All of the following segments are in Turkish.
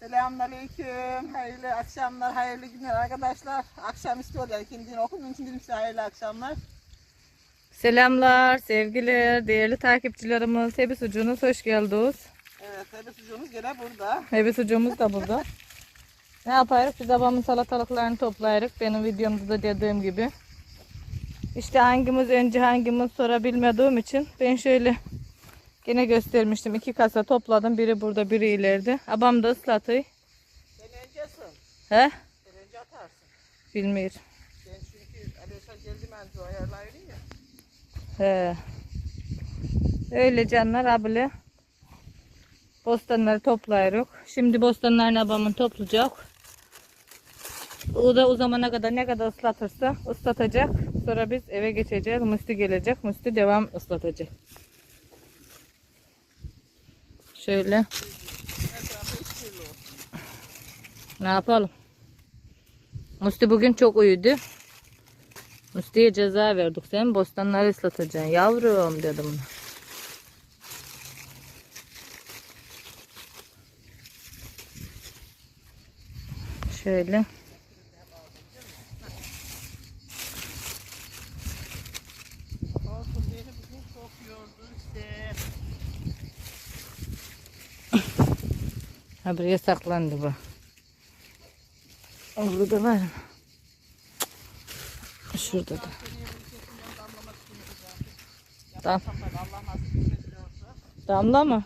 Selamünaleyküm. Hayırlı akşamlar, hayırlı günler arkadaşlar. Akşam istiyorlar ikindini okunun için dedim size hayırlı akşamlar. Selamlar, sevgiler, değerli takipçilerimiz. Hebi sucuğunuz hoş geldiniz. Evet, tabi sucuğumuz gene burada. Hebi sucuğumuz da burada. ne yaparız? Biz babamın salatalıklarını toplayırız. Benim videomda da dediğim gibi. İşte hangimiz önce hangimiz sonra bilmediğim için ben şöyle gene göstermiştim. İki kasa topladım. Biri burada, biri ileride. Abam da ıslatıyor. Sen öncesin. He? Sen önce atarsın. Bilmiyorum. Ben çünkü Aleysa geldi ben ayarlayayım ya. He. Öyle canlar abile. Bostanları toplayırız. Şimdi bostanlarını babamın toplayacak. O da o zamana kadar ne kadar ıslatırsa ıslatacak. Sonra biz eve geçeceğiz. Musti gelecek. Musti devam ıslatacak. Şöyle. Ne yapalım? Musti bugün çok uyudu. Musti'ye ceza verdik. Sen bostanları ıslatacaksın. Yavrum dedim. Şöyle. Olsun beni bugün çok yordu işte. Ha buraya saklandı bu. Orada da var mı? Şurada da. Ediyorsa. Damla mı?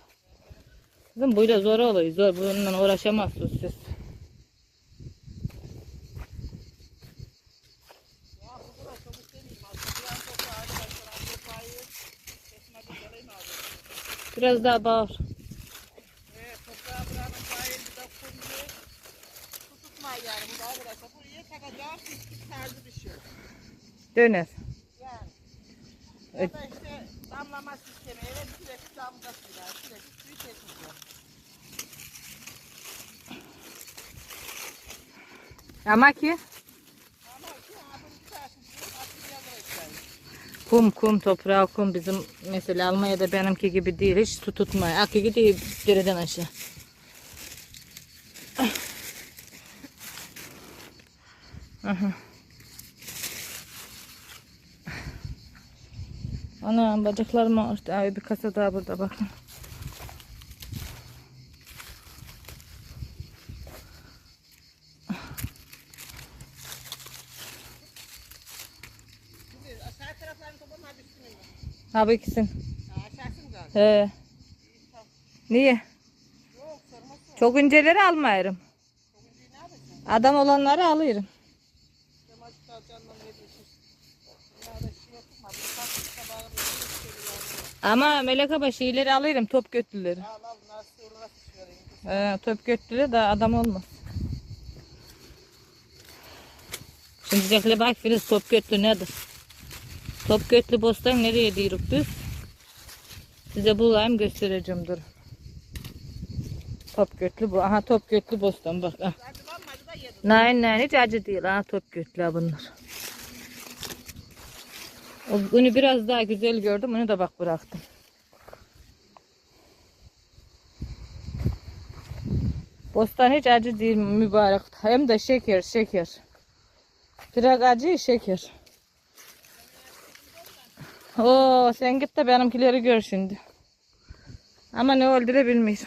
Kızım böyle zor oluyor. Zor. Bununla uğraşamazsınız siz. Biraz toprağı arkadaşlar. Toprağı kesme bir yalayım abi. Biraz daha bağır. Evet, toprağı buranın sahilde de kumlu. Su tutmayı yani bu da arkadaşlar. Buraya tarzı bir şey. Döner. Yani. Evet. Ya da işte damlama sistemi. Evet sürekli damgasıyla. Sürekli suyu keseceğim. Ama ki Ama şu yazarız. kum kum toprağı kum bizim mesela Almanya'da benimki gibi değil hiç su tutmuyor. Akı gidiyor dereden aşağı. Aha. Ana bacaklarım ağrıdı. Ay bir kasa daha burada bakın. Ha bu ikisini. He. Niye? Yok. Çok inceleri almayırım. Adam olanları alıyorum. Kemal Çıkar canından ne diyorsun? Ya da şey yapma. Bir tatlı sabahı bir şey söylüyor. Ama melek abla şeyleri alırım top götlüleri. Al. He, top götlüleri de adam olmaz. Şimdi Zekle bak Filiz top götlü nedir? Top götlü bostan nereye diyoruz biz? Size bulayım göstereceğim dur. Top götlü bu. Aha top götlü bostan bak. Ah. Nein nein hiç acı değil. Ha top götlü bunlar. O biraz daha güzel gördüm. Onu da bak bıraktım. Bostan hiç acı değil mübarek. Hem de şeker şeker. Biraz acı şeker. Oo sen git de benimkileri gör şimdi. Ama ne oldu da bilmiyorum.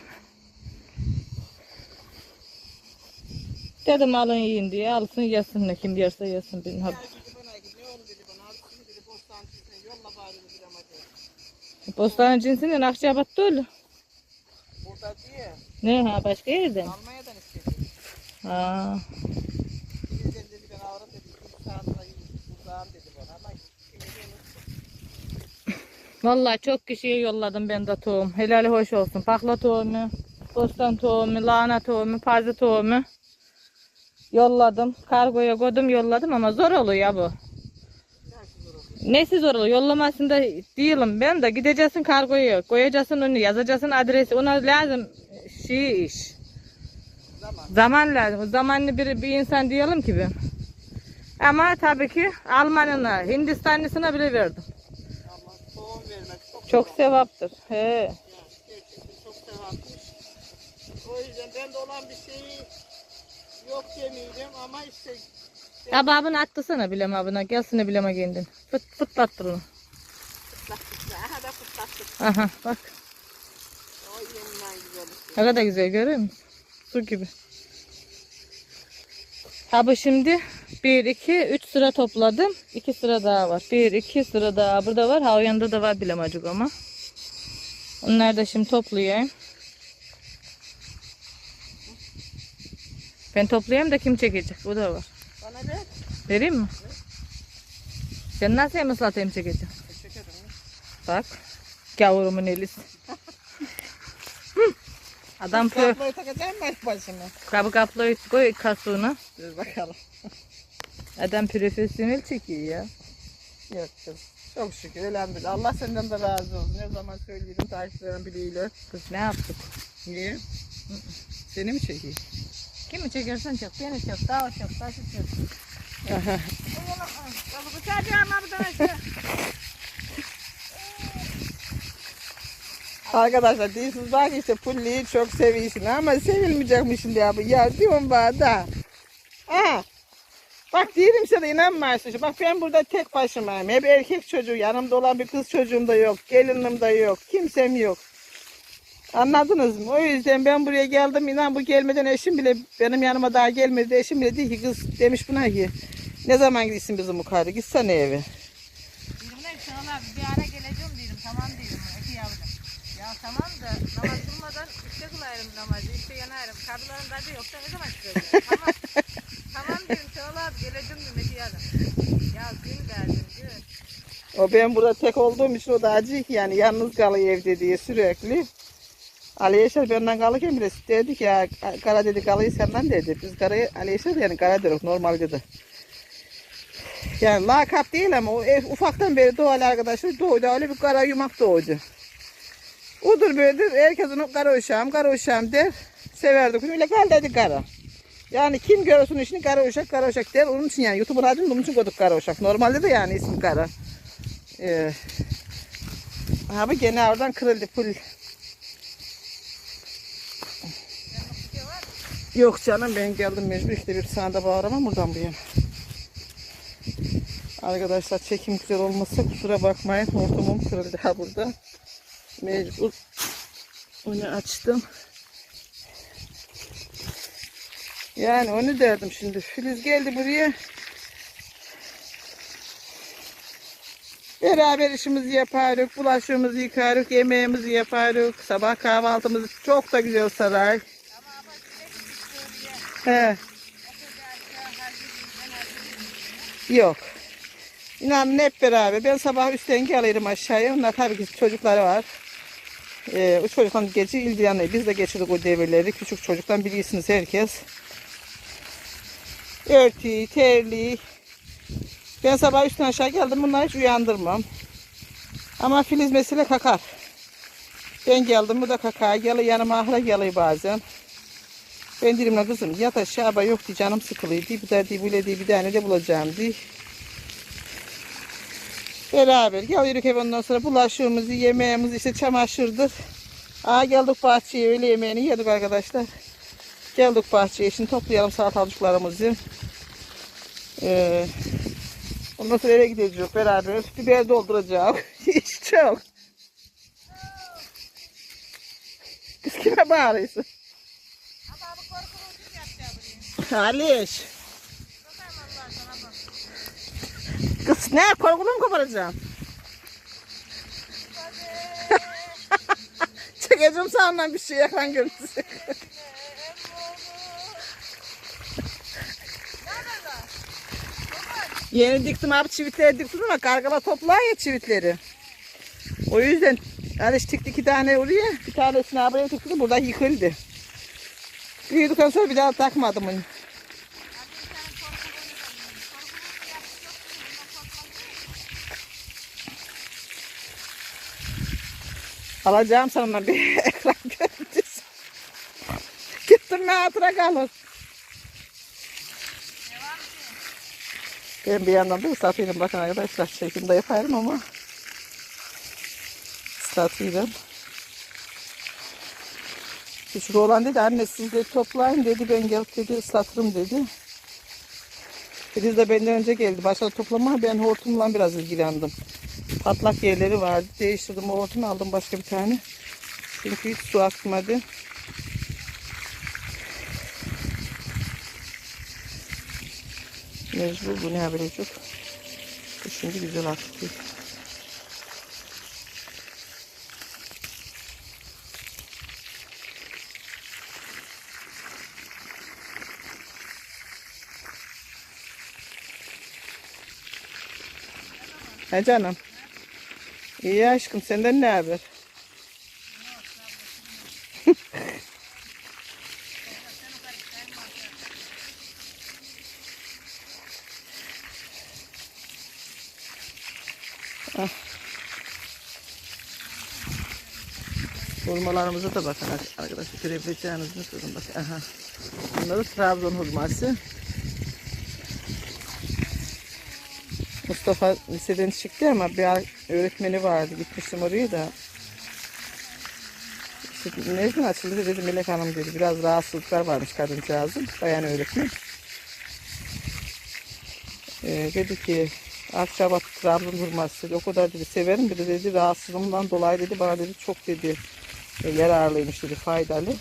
Dedim alın yiyin diye alsın yesin ne kim yerse yesin bilmem. Dedi bana ki ne oldu dedi bana. Şimdi dedi bostancısına yolla bari dedi amacı. Bostanın cinsinden Akçabat'ta öyle. Burada diye. Ne ha başka yerden? Almanya'dan istedi. Ha. Bizden dedi ben avrat dedi. Bir saat sonra uzağım dedi bana ama şimdi unuttum. Vallahi çok kişiye yolladım ben de tohum. Helali hoş olsun. Pakla tohumu, bostan tohumu, lahana tohumu, pazı tohumu. Yolladım. Kargoya koydum yolladım ama zor oluyor bu. Nesi zor oluyor? Yollamasında değilim ben de. Gideceksin kargoya, koyacaksın onu, yazacaksın adresi. Ona lazım şey iş. Zaman. Zaman lazım. Zamanlı bir, bir insan diyelim ki ben. Ama tabii ki Almanına, Hindistanlısına bile verdim. Allah tohum vermek çok Çok sevaptır. He. Yani çok sevaplı. O yüzden bende olan bir şeyi yok demeyeceğim ama işte Kababını attısana bilem abına. Gelsin bileme kendin. Fıt fıt battır onu. Aha da fıtlattık. Aha bak. O yeniden güzel. Ne kadar güzel görüyor musun? Su gibi. Ha bu şimdi 1, 2, 3 sıra topladım. 2 sıra daha var. 1, 2 sıra daha burada var. Ha o yanında da var bilemacık ama. Onları da şimdi toplayayım. Ben toplayayım da kim çekecek? Bu da var. Bana ver. Vereyim mi? Sen nasıl yemiş latayım çekeceğim? Ederim. Bak. Gavurumun elisi. Adam pö Kaplayı takacağım mı başıma? kabı kaplayı koy kasuğuna. Dur bakalım. Adam profesyonel çekiyor ya. Yok kız. Çok şükür elhamdülillah. Allah senden de razı olsun. Ne zaman söyleyelim takipçilerin biliyle. Kız ne yaptık? Niye? Seni mi çekeyim? Kimi çekersen çek. Beni çek. Daha çek. Taşı çek. Aşağı. Arkadaşlar diyorsunuz bak işte Pulli'yi çok seviyorsun ama sevilmeyecekmişsin diye bu. Ya diyorum bana da. Aha. Bak diyelim de inanmazsın. Bak ben burada tek başımayım. Hep erkek çocuğu. Yanımda olan bir kız çocuğum da yok. Gelinim de yok. Kimsem yok. Anladınız mı? O yüzden ben buraya geldim. İnan bu gelmeden eşim bile benim yanıma daha gelmedi. Eşim bile değil ki kız demiş buna ki ne zaman gidiyorsun bizim yukarı? Gitsene eve. Dedim ne Şenol abi bir ara geleceğim dedim. Tamam dedim. Eki yavrum. Ya tamam da namaz kılmadan işte kılarım namazı. işte yanarım. Karıların tadı yoksa ne zaman çıkacağım? tamam. tamam dedim Şenol abi geleceğim dedim Eki yavrum. Ya gün derdim gün. O ben burada tek olduğum için o da acı ki yani yalnız kalıyor evde diye sürekli. Ali Yaşar benden kalırken bile dedi ki ya kara dedi kalıyı senden dedi. Biz karayı Ali Yaşar yani kara diyoruz normal dedi. Yani lakap değil ama o ev, ufaktan beri doğal arkadaşlar doğdu. Öyle bir kara yumak doğdu. Odur böyledir. Herkesin o kara uşağım, kara uşağım der. Severdik. Öyle kal dedi kara. Yani kim görürsün işini kara uşak, kara uşak der. Onun için yani YouTube'un adını onun için koyduk kara uşak. Normalde de yani ismi kara. Ee, abi gene oradan kırıldı full. Yok canım ben geldim mecbur işte bir sana da bağıramam buradan bu. Arkadaşlar çekim güzel olmasa kusura bakmayın hortumum kırıldı ha burada. Mecbur onu açtım. Yani onu derdim şimdi. Filiz geldi buraya. Beraber işimizi yaparız, bulaşığımızı yıkarız, yemeğimizi yaparız, sabah kahvaltımızı çok da güzel sarar. Yok. İnanın hep beraber. Ben sabah üstten gelirim aşağıya. Onlar tabii ki çocukları var. Ee, o çocuktan gece ilgileniyor. Biz de geçirdik o devirleri. Küçük çocuktan bilirsiniz herkes. Örtü, terli. Ben sabah üstten aşağı geldim. Bunları hiç uyandırmam. Ama Filiz mesele kakar. Ben geldim bu da kakar. Geliyor yanıma ahla geliyor bazen. Ben dedim la kızım yat aşağı ama yok diye canım sıkılıyor diye bir daha diye böyle diye bir tane de bulacağım diye. Beraber geliyoruz ev ondan sonra bulaşığımızı, yemeğimizi işte çamaşırdır. Aa geldik bahçeye öğle yemeğini yedik arkadaşlar. Geldik bahçeye şimdi toplayalım salatalıklarımızı. Ee, ondan sonra eve gideceğiz beraber. Biber dolduracağım. İş çok. Kız kime bağırıyorsun? Ama bu korkulu kim yapacak buraya? Aliş. Kız ne korkulu mu koparacağım? Çekeceğim sağından bir şey ekran görüntüsü. Yeni diktim abi çivitleri diktim ama kargala toplar ya çivitleri. O yüzden Aliş dikti iki tane oraya bir tanesini abiye dikti burada yıkıldı. Büyüdükten sonra bir daha takmadım onu. Alacağım sana bir ekran görüntüsü. Gittim ne hatıra kalır. Ben bir yandan da ıslatayım bakın arkadaşlar çekimde yaparım ama ıslatayım. Küçük oğlan dedi anne siz de toplayın dedi ben gelip dedi ıslatırım dedi. Filiz de benden önce geldi. Başladı toplamaya ben hortumla biraz ilgilendim. Patlak yerleri vardı. Değiştirdim o hortumu aldım başka bir tane. Çünkü hiç su akmadı. Mecbur bu ne yapabilecek? Bu Şimdi güzel aktı. He canım. İyi aşkım senden ne haber? Ah. Hurmalarımıza da bakın arkadaşlar. Görebileceğiniz? Durun bakın. Aha. Bunları Trabzon hurması. Mustafa liseden çıktı ama bir öğretmeni vardı. Gitmiştim oraya da. İşte ne açıldı dedi Melek Hanım dedi. Biraz rahatsızlıklar varmış kadıncağızın. Bayan öğretmen. Ee, dedi ki Akçabat Trabzon hurması. O kadar dedi severim dedi. dedi rahatsızlığımdan dolayı dedi bana dedi çok dedi yararlıymış dedi faydalı.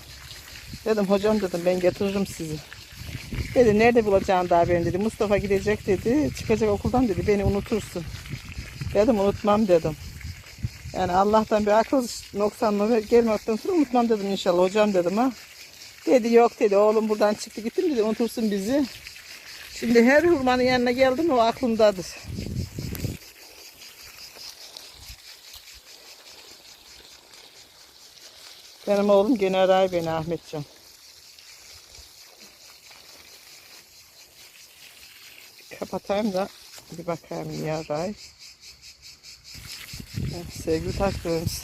Dedim hocam dedim ben getiririm sizi. Dedi nerede bulacağım daha beni dedi. Mustafa gidecek dedi. Çıkacak okuldan dedi. Beni unutursun. Dedim unutmam dedim. Yani Allah'tan bir akıl noksanlığı gelmekten sonra unutmam dedim inşallah hocam dedim ha. Dedi yok dedi oğlum buradan çıktı gittim dedi unutursun bizi. Şimdi her hurmanın yanına geldim o aklımdadır. Benim oğlum gene aray beni Ahmetcan. Kapatayım da bir bakayım ya Ray. Evet, Sevgili takipçilerimiz.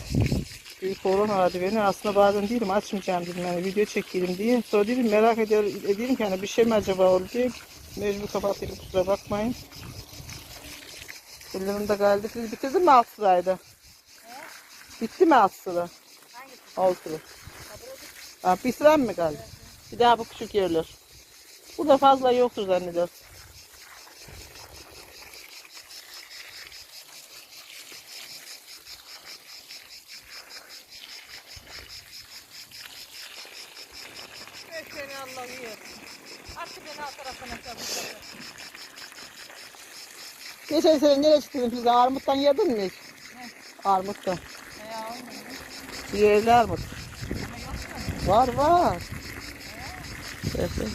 Büyük oğlan aradı beni. Aslında bazen değilim açmayacağım dedim yani video çekeyim diye. Sonra dedim merak ediyorum, ediyorum ki hani bir şey mi acaba oldu diye. Mecbur kapatayım kusura bakmayın. Ellerim de geldi. Siz bitirdin mi alt sıraydı? Bitti mi alt sıra? Alt sıra. Ha, bir sıra mı kaldı? Bir daha bu küçük yerler. Burada fazla yoktur zannediyorum. Allah. Artık beni alt tarafına çalışıyor. Geçen sene nereye çıktın biz armuttan yedin mi hiç? Armuttan. Yerli armut. Var var. Evet. evet.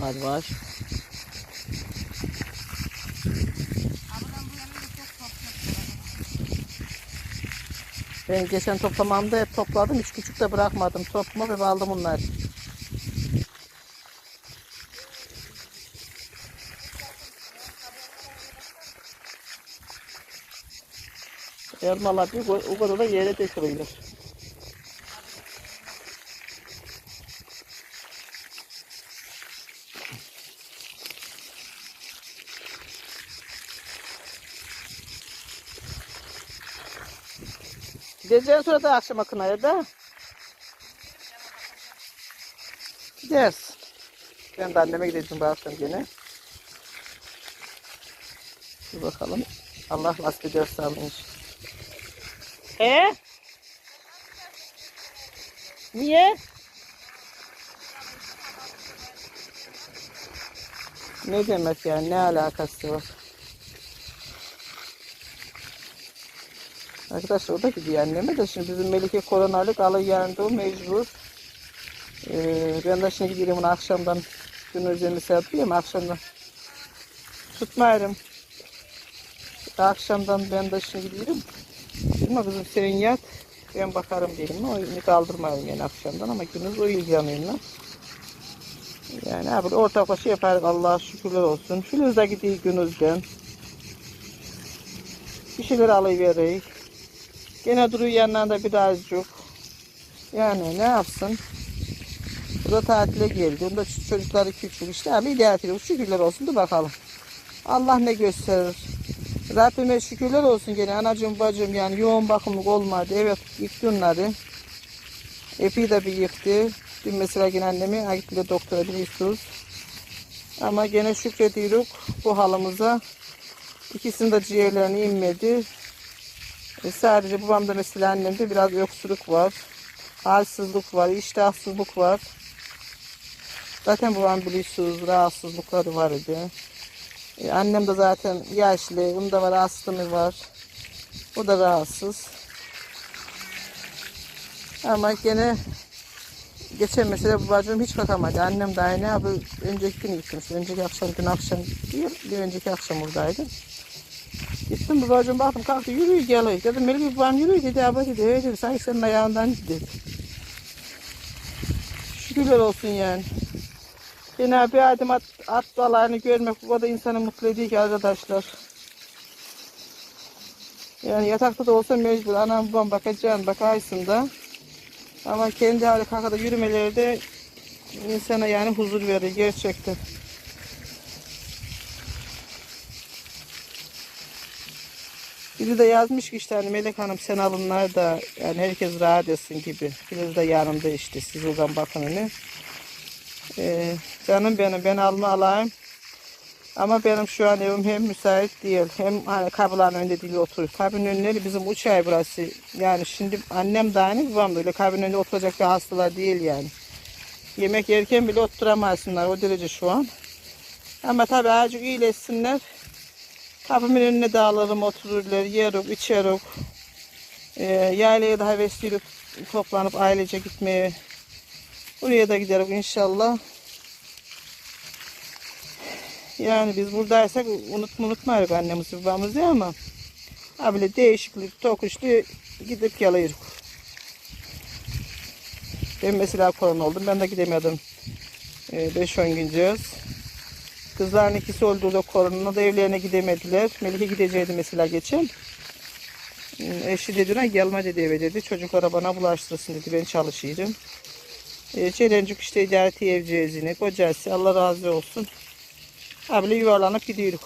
Var var. Ben geçen toplamamda hep topladım. Hiç küçük de bırakmadım. Toplama ve aldım bunlar. Elmalar bir o kadar da yere dökülüyor. Gideceğin sonra da akşama kınaya da. Gidersin. Ben de anneme gideceğim bu akşam gene. Bir bakalım. Allah nasip ederse almış. He? Niye? Ne demek yani? Ne alakası var? Arkadaşlar o da gidiyor anneme de şimdi bizim Melike koronalık alı yanında o mecbur. Ee, ben de şimdi gidiyorum onu akşamdan gün üzerine yapayım akşamdan. Tutmayarım. Akşamdan ben de şimdi gidiyorum. Ama kızım sen yat. Ben bakarım dedim. Oyunu kaldırmayayım yani akşamdan ama gündüz o ilgileniyorum. Yani abi ortaklaşa yaparız Allah'a şükürler olsun. Filiz de gidiyor günüzden. Bir şeyler alıvereyim. Gene duruyor yanlarında birazcık. Yani ne yapsın? Bu da tatile geldi. Onda çocukları küçük işte. Abi idare Şükürler olsun da bakalım. Allah ne gösterir. Rabbime şükürler olsun gene anacığım bacım yani yoğun bakımlık olmadı. Evet ilk günleri. Epi de bir yıktı. Dün mesela yine annemi Agit'le doktora biliyorsunuz. Ama gene şükrediyoruz bu halımıza. İkisinin de ciğerlerini inmedi. E, sadece babamda mesela annemde biraz öksürük var. Halsizlik var, iştahsızlık var. Zaten babam biliyorsunuz rahatsızlıkları var idi. E, annem de zaten yaşlı, onun da var astımı var. O da rahatsız. Ama gene geçen mesela babacığım hiç kalkamadı. Annem de aynı abi önceki gün gitmiş. Önceki akşam dün akşam değil, bir önceki akşam oradaydı. Gittim babacığım baktım kalktı yürüyor geliyor. Dedim Melih babam yürüyor dedi abi dedi. Evet dedi sanki senin ayağından dedi. Şükürler olsun yani. Bir adım at, at dalarını görmek bu kadar insanı mutlu ediyor ki arkadaşlar. Yani yatakta da olsa mecbur anam babam bakacaksın bakarsın da. Ama kendi hali kakada yürümeleri de insana yani huzur verir gerçekten. Biri de yazmış ki işte hani Melek Hanım sen alınlar da yani herkes rahat etsin gibi. Biraz da yanımda işte siz oradan bakın hani. Ee, canım benim ben alma alayım. Ama benim şu an evim hem müsait değil hem hani kapıların önünde değil oturuyor. Kapının önleri bizim uçay burası. Yani şimdi annem de aynı babam da öyle önünde oturacak bir hastalar değil yani. Yemek yerken bile oturamazsınlar o derece şu an. Ama tabii azıcık iyileşsinler. Kapımın önüne dağılırım otururlar yerik içerik. Ee, yaylaya da hevesliyoruz toplanıp ailece gitmeye. Buraya da gideriz inşallah. Yani biz buradaysak unutma unutmayız annemizi babamızı ama böyle değişiklik tokuşlu gidip geliyoruz. Ben mesela korona oldum. Ben de gidemiyordum. 5-10 güncez. Kızların ikisi öldürdü koronada da evlerine gidemediler. Melike gidecekti mesela geçen. Ee, Eşi dedi "Ha, gelme dedi eve dedi. Çocuklara bana bulaştırsın dedi. Ben çalışıyorum. E, Çelencik işte idareti evcezini, kocası Allah razı olsun. Abla yuvarlanıp gidiyoruz.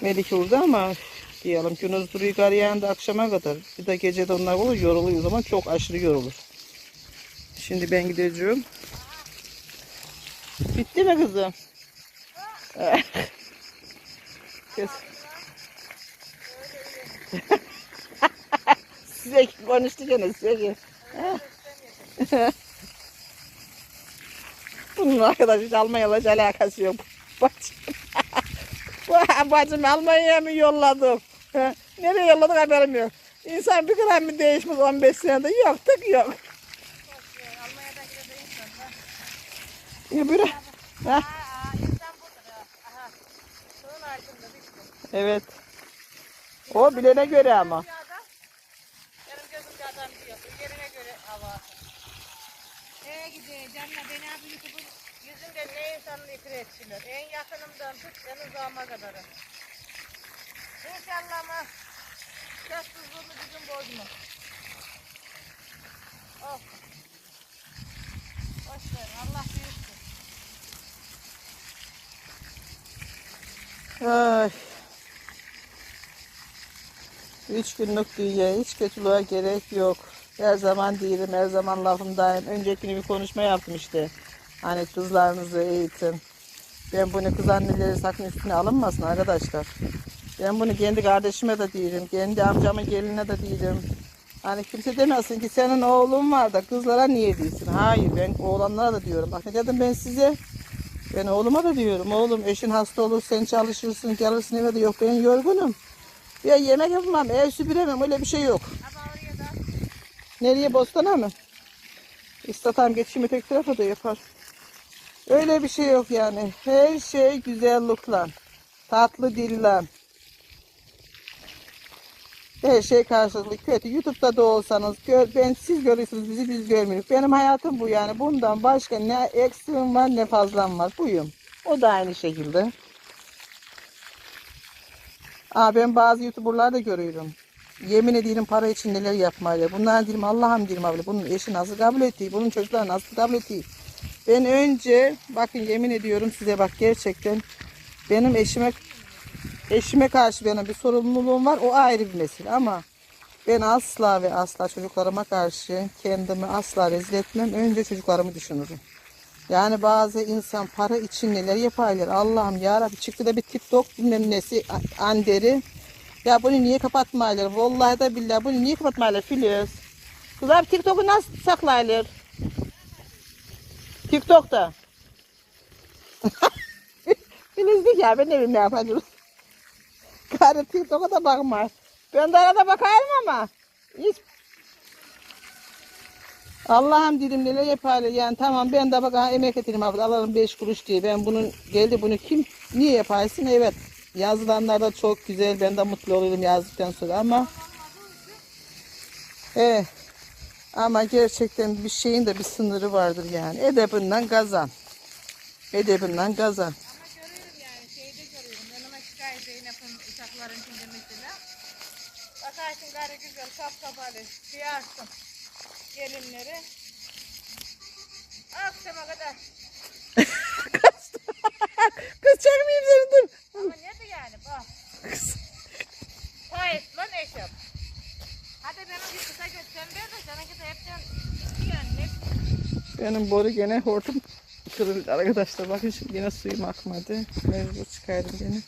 Melike orada ama diyelim gündüz duruyor kar yağında akşama kadar. Bir de gece de onlar olur yoruluyor o zaman çok aşırı yorulur. Şimdi ben gideceğim. Bitti mi kızım? Kız. size konuştu gene size. Bunun arkadaş Almanya'la hiç alakası yok. Bacım. Bacım Almanya'ya mı yolladık? Ha, Nereye yolladık haberim yok. İnsan bir gram mı değişmiş 15 senede? Yok tık yok. Ya böyle. Ha, evet. O bilene göre ama. Benim gözümde adam diyor. Yerine göre hava. Neye gideceğim canına beni abi YouTube'un yüzünde ne insanını etsinler. En yakınımdan tut en uzağıma kadar. İnşallah ama sessizliğimi bir gün bozma. Of. Boş ver Allah büyüksün. Ay. Üç günlük dünya hiç kötülüğe gerek yok. Her zaman değilim, her zaman lafımdayım. Önceki gün bir konuşma yaptım işte. Hani kızlarınızı eğitin. Ben bunu kız anneleri sakın üstüne alınmasın arkadaşlar. Ben bunu kendi kardeşime de değilim, kendi amcamın geline de değilim. Hani kimse demesin ki senin oğlun var da kızlara niye değilsin? Hayır ben oğlanlara da diyorum. Bak ne dedim ben size? Ben oğluma da diyorum. Oğlum eşin hasta olur sen çalışırsın gelirsin eve de yok ben yorgunum. Ya yemek yapamam ev süpüremem öyle bir şey yok. Nereye bostana mı? İstatam geçimi tek tarafa da yapar. Öyle bir şey yok yani. Her şey güzellikle. Tatlı dille. Her şey karşılıklı kötü. Youtube'da da olsanız gör, ben siz görüyorsunuz bizi biz görmüyoruz. Benim hayatım bu yani. Bundan başka ne eksiğim var ne fazlam var. Buyum. O da aynı şekilde. Aa, ben bazı YouTuber'lar da görüyorum. Yemin ederim para için neler yapmayla. Bunlar diyorum Allah'ım diyorum abi. Bunun eşi nasıl kabul ettiği, bunun çocukları nasıl kabul ettiği. Ben önce bakın yemin ediyorum size bak gerçekten benim eşime eşime karşı benim bir sorumluluğum var. O ayrı bir mesele ama Ben asla ve asla çocuklarıma karşı kendimi asla rezil etmem. Önce çocuklarımı düşünürüm. Yani bazı insan para için neler yaparlar. Allah'ım yarabbi çıktı da bir TikTok bilmem nesi anderi. Ya bunu niye kapatmaylar? Vallahi da billahi bunu niye kapatmaylar Filiz? Kızlar TikTok'u nasıl saklaylar? TikTok'ta. Filiz ya ben ne bileyim ne yapacağım. Karı TikTok'a da bakmaz. Ben de arada bakarım ama. Hiç. Allah'ım dedim neler yaparlar yani tamam ben de bak emek etinim abi alalım 5 kuruş diye ben bunun geldi bunu kim niye yaparsın evet yazılanlar da çok güzel ben de mutlu olurum yazdıktan sonra ama eh, ama gerçekten bir şeyin de bir sınırı vardır yani edebinden kazan edebinden kazan Ama görüyorum yani şeyde görüyorum. Yanıma çıkar Zeynep'in uçakların içinde mesela. Bakarsın gari güzel kapkabalı siyarsın gelinleri. Akşama kadar. kız çekmeyeyim seni dur Ama nedir yani bak. Tayet lan eşap. Hadi benim bir kısa ver de seninki de hepten yani ne Benim boru gene hortum kırıldı arkadaşlar. Bakın şimdi yine suyum akmadı. Mecbur çıkardım gene.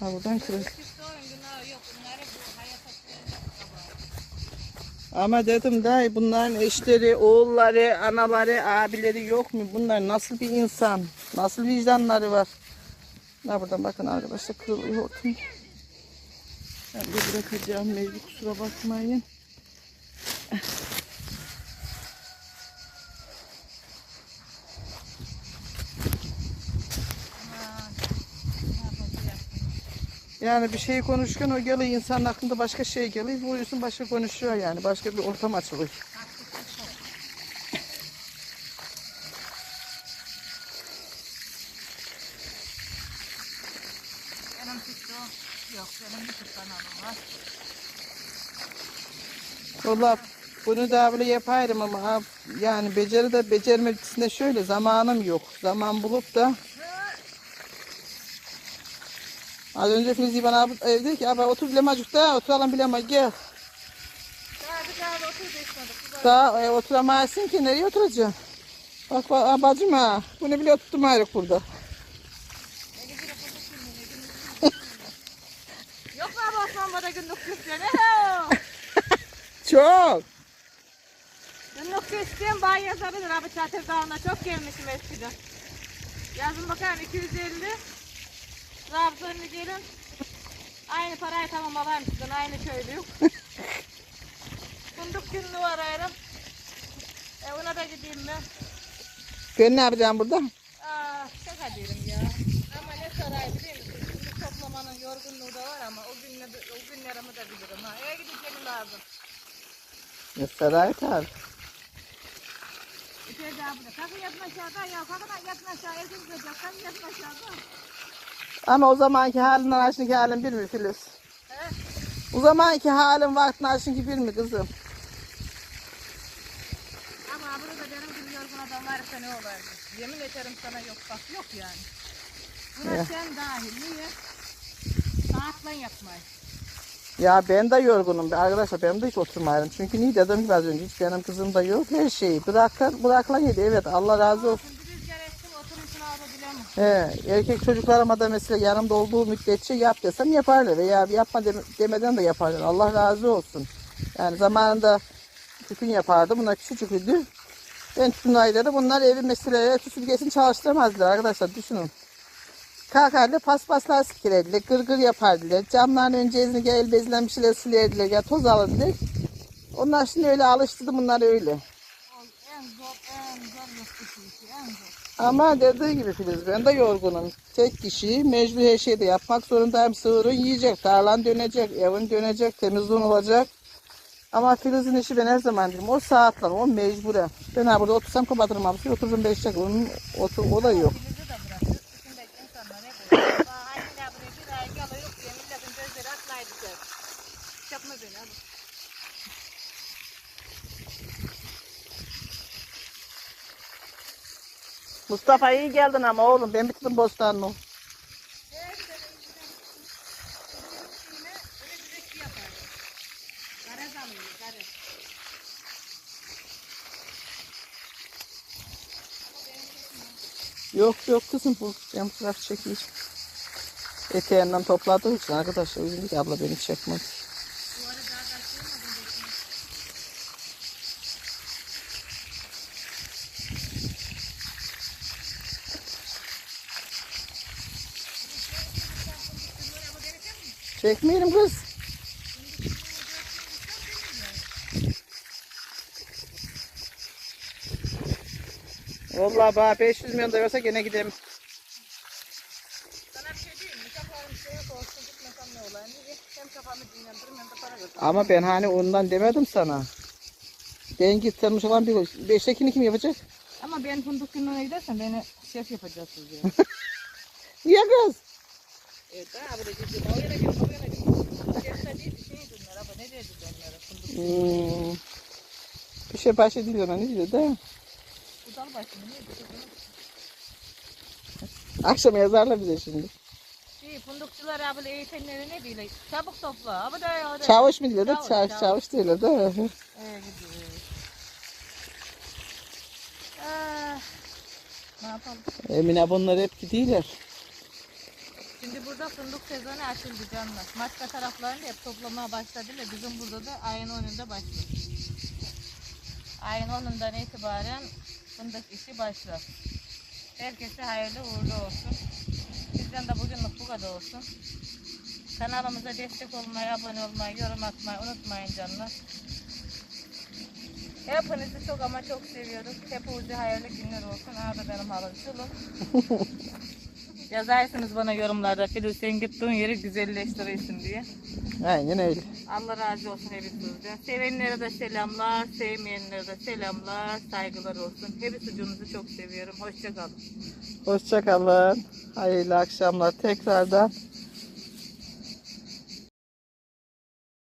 Ha buradan kırıldı. çıktı oyun günahı yok. Bunları bu hayat Ama dedim da bunların eşleri, oğulları, anaları, abileri yok mu? Bunlar nasıl bir insan? Nasıl vicdanları var? Ha buradan bakın arkadaşlar kırılıyor hortum. Ben de bırakacağım mecbur kusura bakmayın. Yani bir şey konuşurken o geliyor insanın aklında başka şey geliyor. Vuruyorsun başka konuşuyor yani. Başka bir ortam açılıyor. Analım var. Valla bunu da böyle yaparım ama yani beceri de becermesinde şöyle zamanım yok. Zaman bulup da Az önce Filiz bana abi evde ki abi otur bilemacıkta oturalım bilema gel. Daha e, oturamazsın ki nereye oturacaksın? Bak bak aa, bacım ha bunu bile tuttum ayrık burada. Yok mu abi Osman bana günlük küsüyor? Çok. Günlük küsüyorum bana yazabilir abi Çatır Dağı'na çok gelmişim eskiden. Yazın bakalım 250. Trabzonlu gelin. Aynı parayı tamam alayım sizden aynı köylüyüm. Fındık günlüğü ararım. E ona da gideyim ben. Ben ne yapacağım burada? Aa, şaka diyorum ya. Ama ne saray biliyor musun? Şimdi toplamanın yorgunluğu da var ama o, günle, o günlerimi de bilirim. Ha. Eve gideceğim lazım. Ya saray tabii. İçeride abla. Kalkın yatın aşağıda ya. Kalkın yatın aşağı. Erkek gidecek. Kalkın yatın aşağıda. Ama o zamanki halinden şimdiki halin bir mi Filiz? He? O zamanki halin vaktin şimdiki bir mi kızım? Ama burada benim gibi yorgun adam varsa ne olardı? Yemin ederim sana yok bak yok yani. Buna Ya. sen dahil. Niye? Saatla yapmayı. Ya ben de yorgunum arkadaşlar benim de hiç oturmayalım. Çünkü niye dedim gibi az önce hiç benim kızım da yok her şeyi. Bırakın bırakla yedi evet Allah razı olsun. He, erkek çocuklarıma da mesela yanımda olduğu müddetçe yap desem yaparlar veya yapma deme- demeden de yaparlar. Allah razı olsun. Yani zamanında tütün yapardı. Bunlar küçücüktü. Ben tütün ayları bunlar evi mesleğe süpürgesini çalıştıramazlar arkadaşlar düşünün. Kalkarlar paspaslar sikirerdiler, gırgır yapardılar. Camların ön cezini el bezilen bir şeyler silerdiler ya toz alırdılar. Onlar şimdi öyle alıştırdı bunlar öyle. O en zor, en zor yok bir şey. En zor. Ama dediği gibi Filiz ben de yorgunum. Tek kişi mecbur her şeyi de yapmak zorundayım. Sığırın yiyecek, tarlan dönecek, evin dönecek, temizliğin olacak. Ama Filiz'in işi ben her zaman dedim. O saatler, o mecburen. Ben ha burada otursam kapatırım abi. Otururum beş dakika. Onun otur, o da yok. Filizi de bırak. Yurt dışındaki insanlar hep öyle. Aa, Anne buraya bir ay yalı yok diye milletin gözleri atlaydı. Yapma beni abi. Mustafa iyi geldin ama oğlum. Ben bitirdim bostanını. Yok yok kızım bu yan taraf çekiyor. Eteğinden topladığı için arkadaşlar üzüldük abla beni çekmedi. Çekmeyelim kız. Vallahi bana 500 milyon da verse gene gidelim. Sana bir şey diyeyim mi? Kafanın şeye olsun gitmesem ne olur? Niye? Hem kafamı dinlendiririm hem de para kazanırım. Ama ben hani ondan demedim sana. Ben gittirmiş olan bir beştekini kim yapacak? Ama ben fındık gününe gidersen beni şef yapacaksınız diyor. Niye kız? Hmm. Bir şey başı değil ona ne diyor da. Bu dal başını ne dedi? Akşam yazarlar bize şimdi. Şey, fındıkçılar abi böyle eğitimleri ne diyor? Çabuk topla. Abi da ya. Çavuş mu diyor da? Çavuş, Çavuş, çavuş. çavuş diyorlar da. Evet gidiyor. Ah, ne yapalım? Emine bunlar hep gidiyorlar. Şimdi burada fındık sezonu açıldı canlar. Maçka taraflarında hep toplamaya başladılar. Bizim burada da ayın 10'unda başlıyor. Ayın 10'undan itibaren fındık işi başlar. Herkese hayırlı uğurlu olsun. Bizden de bugünlük bu kadar olsun. Kanalımıza destek olmayı, abone olmayı, yorum atmayı unutmayın canlar. Hepinizi çok ama çok seviyoruz. Hepinize hayırlı günler olsun. Abi benim halim. Yazarsınız bana yorumlarda Filiz sen gittiğin yeri güzelleştirirsin diye. Aynen öyle. Allah razı olsun hepinizden. Sevenlere de selamlar, sevmeyenlere de selamlar, saygılar olsun. Hepinizi çok seviyorum. Hoşçakalın. Hoşçakalın. Hayırlı akşamlar tekrardan.